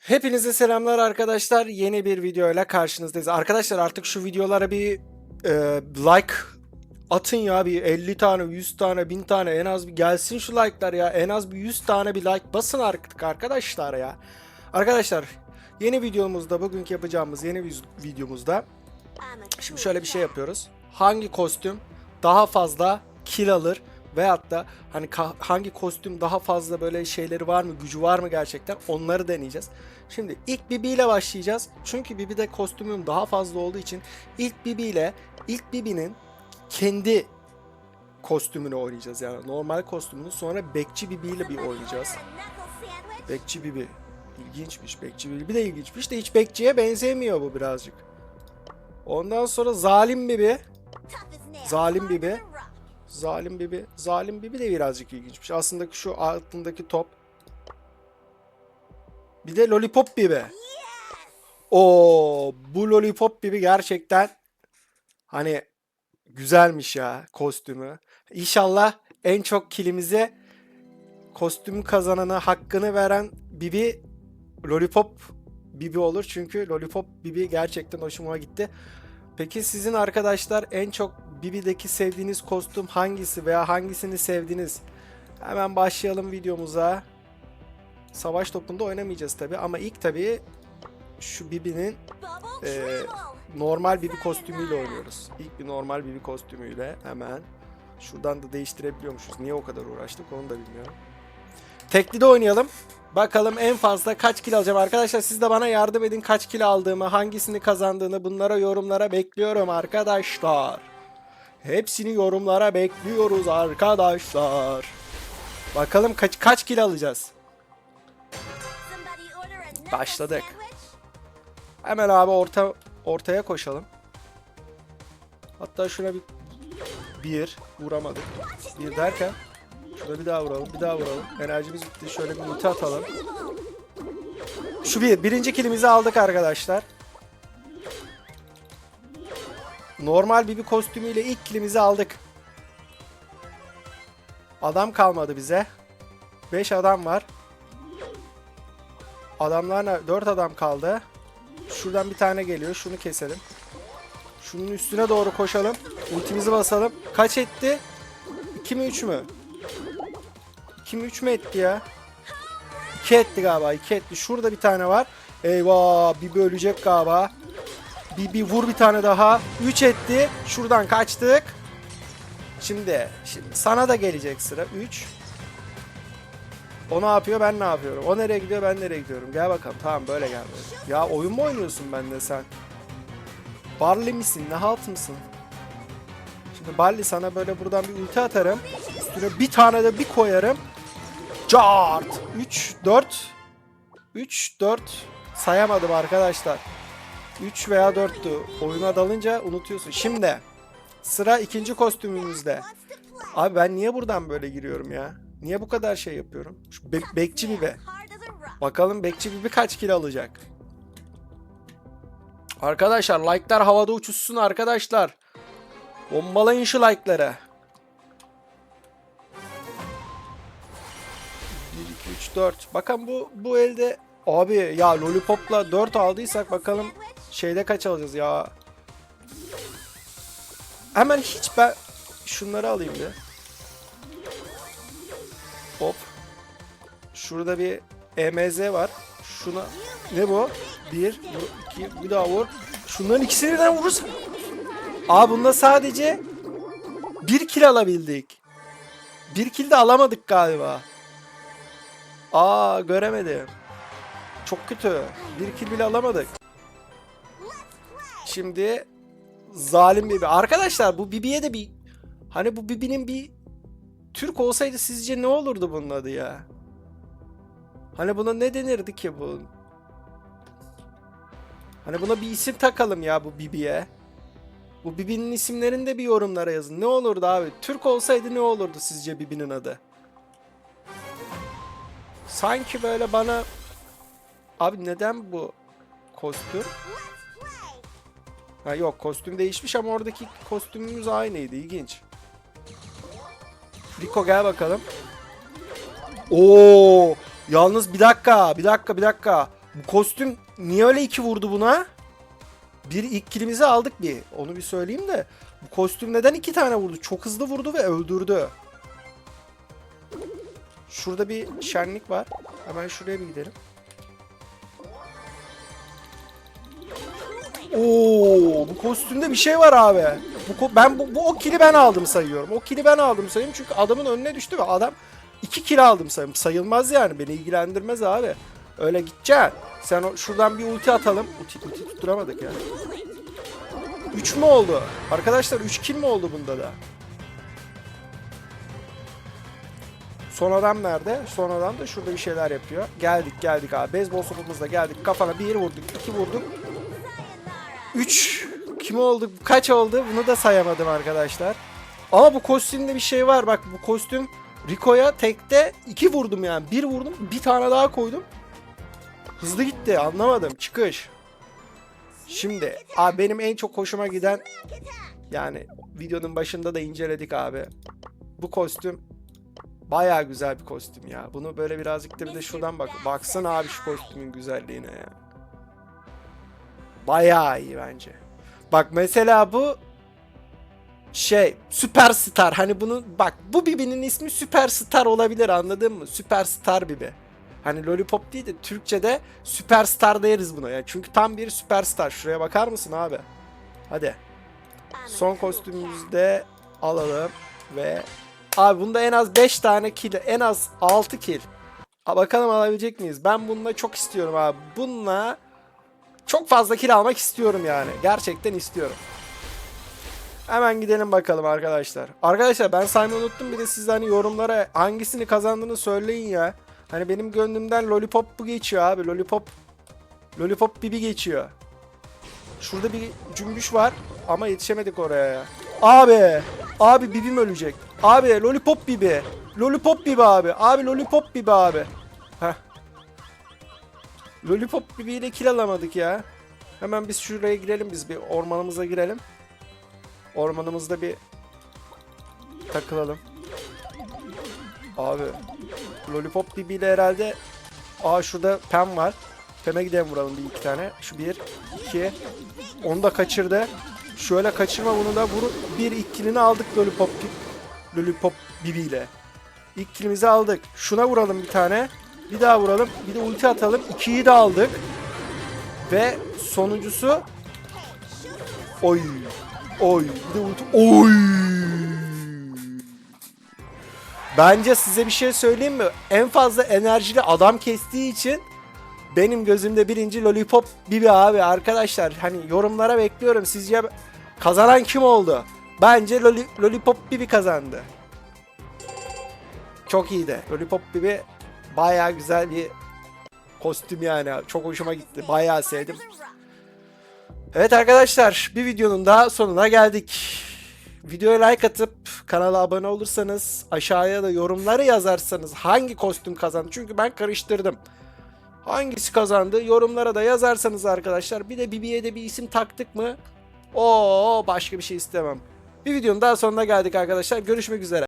Hepinize selamlar arkadaşlar. Yeni bir videoyla karşınızdayız. Arkadaşlar artık şu videolara bir e, like atın ya bir 50 tane, 100 tane, 1000 tane en az bir gelsin şu like'lar ya. En az bir 100 tane bir like basın artık arkadaşlar ya. Arkadaşlar yeni videomuzda bugünkü yapacağımız yeni videomuzda Şimdi şöyle bir şey yapıyoruz. Hangi kostüm daha fazla kill alır veyahut da hani hangi kostüm daha fazla böyle şeyleri var mı, gücü var mı gerçekten onları deneyeceğiz. Şimdi ilk Bibi ile başlayacağız. Çünkü Bibi'de kostümüm daha fazla olduğu için ilk Bibi ile ilk Bibi'nin kendi kostümünü oynayacağız. Yani normal kostümünü sonra Bekçi Bibi ile bir oynayacağız. Bekçi Bibi. İlginçmiş. Bekçi Bibi de ilginçmiş de hiç Bekçi'ye benzemiyor bu birazcık. Ondan sonra Zalim Bibi. Zalim Bibi. Zalim Bibi. Zalim Bibi de birazcık ilginçmiş. Aslında şu altındaki top. Bir de Lollipop Bibi. Oo, bu Lollipop Bibi gerçekten hani güzelmiş ya kostümü. İnşallah en çok kilimize kostüm kazanana hakkını veren Bibi Lollipop Bibi olur. Çünkü Lollipop Bibi gerçekten hoşuma gitti. Peki sizin arkadaşlar en çok Bibi'deki sevdiğiniz kostüm hangisi veya hangisini sevdiniz? Hemen başlayalım videomuza. Savaş topunda oynamayacağız tabi ama ilk tabi şu Bibi'nin Ee, normal Bibi kostümüyle oynuyoruz. İlk bir normal Bibi kostümüyle hemen. Şuradan da değiştirebiliyormuşuz. Niye o kadar uğraştık onu da bilmiyorum. Tekli de oynayalım. Bakalım en fazla kaç kill alacağım arkadaşlar. Siz de bana yardım edin kaç kill aldığımı, hangisini kazandığını bunlara yorumlara bekliyorum arkadaşlar. Hepsini yorumlara bekliyoruz arkadaşlar. Bakalım kaç kaç kill alacağız. Başladık. Hemen abi orta ortaya koşalım. Hatta şuna bir bir vuramadık. Bir derken şurada bir daha vuralım, bir daha vuralım. Enerjimiz bitti. Şöyle bir ulti atalım. Şu bir. Birinci kilimizi aldık arkadaşlar. Normal bir kostümüyle ilk kilimizi aldık. Adam kalmadı bize. 5 adam var. Adamlar 4 adam kaldı. Şuradan bir tane geliyor. Şunu keselim. Şunun üstüne doğru koşalım. Ultimizi basalım. Kaç etti? 2 mi 3 mü? 2 mi 3 mü etti ya? 2 etti galiba. 2 etti. Şurada bir tane var. Eyvah. Bir bölecek galiba. Bir, bir vur bir tane daha. 3 etti. Şuradan kaçtık. Şimdi, şimdi sana da gelecek sıra. 3. O ne yapıyor ben ne yapıyorum? O nereye gidiyor ben nereye gidiyorum? Gel bakalım tamam böyle gel böyle. Ya oyun mu oynuyorsun bende sen? Barley misin? Ne halt mısın? Şimdi Barley sana böyle buradan bir ulti atarım. Üstüne bir tane de bir koyarım. Cart! 3, 4. 3, 4. Sayamadım arkadaşlar. 3 veya 4'tü. Oyuna dalınca unutuyorsun. Şimdi sıra ikinci kostümümüzde. Abi ben niye buradan böyle giriyorum ya? Niye bu kadar şey yapıyorum? Şu be- bekçi Bibi. Bakalım Bekçi Bibi kaç kilo alacak? Arkadaşlar like'lar havada uçuşsun arkadaşlar. Bombalayın şu like'ları. 1, 2, 3, 4. Bakın bu bu elde abi ya Lollipop'la 4 aldıysak bakalım şeyde kaç alacağız ya. Hemen hiç ben şunları alayım bir. Hop. Şurada bir EMZ var. Şuna ne bu? Bir, bu, iki, bir daha vur. Şunların ikisini birden vurursa. Aa bunda sadece bir kill alabildik. Bir kill de alamadık galiba. Aa göremedim. Çok kötü. Bir kill bile alamadık. Şimdi zalim Bibi. Arkadaşlar bu Bibi'ye de bir hani bu Bibi'nin bir Türk olsaydı sizce ne olurdu bunun adı ya? Hani buna ne denirdi ki bu? Hani buna bir isim takalım ya bu Bibi'ye. Bu Bibi'nin isimlerini de bir yorumlara yazın. Ne olurdu abi? Türk olsaydı ne olurdu sizce Bibi'nin adı? Sanki böyle bana... Abi neden bu kostüm? Ha yok kostüm değişmiş ama oradaki kostümümüz aynıydı. İlginç. Rico gel bakalım. Oo, yalnız bir dakika, bir dakika, bir dakika. Bu kostüm niye öyle iki vurdu buna? Bir ilk kilimizi aldık bir. Onu bir söyleyeyim de. Bu kostüm neden iki tane vurdu? Çok hızlı vurdu ve öldürdü. Şurada bir şenlik var. Hemen şuraya bir gidelim. Oo, bu kostümde bir şey var abi. Bu ben bu, bu o kili ben aldım sayıyorum. O kili ben aldım sayıyorum çünkü adamın önüne düştü ve adam iki kil aldım sayıyorum. Sayılmaz yani beni ilgilendirmez abi. Öyle gideceksin. Sen şuradan bir ulti atalım. Ulti, ulti tutturamadık yani. 3 mü oldu? Arkadaşlar 3 kill mi oldu bunda da? Son adam nerede? Son adam da şurada bir şeyler yapıyor. Geldik geldik abi. Beyzbol sopamızla geldik. Kafana bir vurduk, iki vurduk. 3 kim oldu? Kaç oldu? Bunu da sayamadım arkadaşlar. Ama bu kostümde bir şey var. Bak bu kostüm Rico'ya tekte 2 vurdum yani. Bir vurdum, bir tane daha koydum. Hızlı gitti. Anlamadım. Çıkış. Şimdi abi benim en çok hoşuma giden yani videonun başında da inceledik abi. Bu kostüm baya güzel bir kostüm ya. Bunu böyle birazcık da bir de şuradan bak. Baksana abi şu kostümün güzelliğine ya. Bayağı iyi bence. Bak mesela bu şey Süperstar hani bunu bak bu Bibi'nin ismi Süperstar olabilir anladın mı? Süperstar Bibi. Hani Lollipop değil de Türkçe'de Süperstar deriz buna ya. Çünkü tam bir süperstar. Şuraya bakar mısın abi? Hadi. Son kostümümüzü de alalım ve abi bunda en az 5 tane kill, en az 6 kill. Ha, bakalım alabilecek miyiz? Ben bununla çok istiyorum abi. Bununla çok fazla kill almak istiyorum yani. Gerçekten istiyorum. Hemen gidelim bakalım arkadaşlar. Arkadaşlar ben saymayı unuttum. Bir de siz hani yorumlara hangisini kazandığını söyleyin ya. Hani benim gönlümden Lollipop bu geçiyor abi. Lollipop Lollipop Bibi geçiyor. Şurada bir cümbüş var ama yetişemedik oraya ya. Abi, abi Bibim ölecek. Abi Lollipop Bibi. Lollipop Bibi abi. Abi Lollipop Bibi abi. Heh. Lollipop Bibi ile kill alamadık ya. Hemen biz şuraya girelim biz bir ormanımıza girelim. Ormanımızda bir takılalım. Abi Lollipop Bibi ile herhalde Aa şurada Pem var. Pem'e gidelim vuralım bir iki tane. Şu bir, iki. Onu da kaçırdı. Şöyle kaçırma bunu da vur. Bir ilk killini aldık Lollipop Lollipop Bibi ile. İlk killimizi aldık. Şuna vuralım bir tane. Bir daha vuralım. Bir de ulti atalım. İkiyi de aldık. Ve sonuncusu Oy. Oy. Bir de ulti. Oy. Bence size bir şey söyleyeyim mi? En fazla enerjili adam kestiği için benim gözümde birinci Lollipop Bibi abi arkadaşlar. Hani yorumlara bekliyorum. Sizce kazanan kim oldu? Bence Lollipop Bibi kazandı. Çok iyiydi. Lollipop Bibi baya güzel bir kostüm yani. Çok hoşuma gitti. Bayağı sevdim. Evet arkadaşlar bir videonun daha sonuna geldik. Videoya like atıp kanala abone olursanız aşağıya da yorumları yazarsanız hangi kostüm kazandı? Çünkü ben karıştırdım. Hangisi kazandı? Yorumlara da yazarsanız arkadaşlar bir de Bibi'ye de bir isim taktık mı? Oo başka bir şey istemem. Bir videonun daha sonuna geldik arkadaşlar. Görüşmek üzere.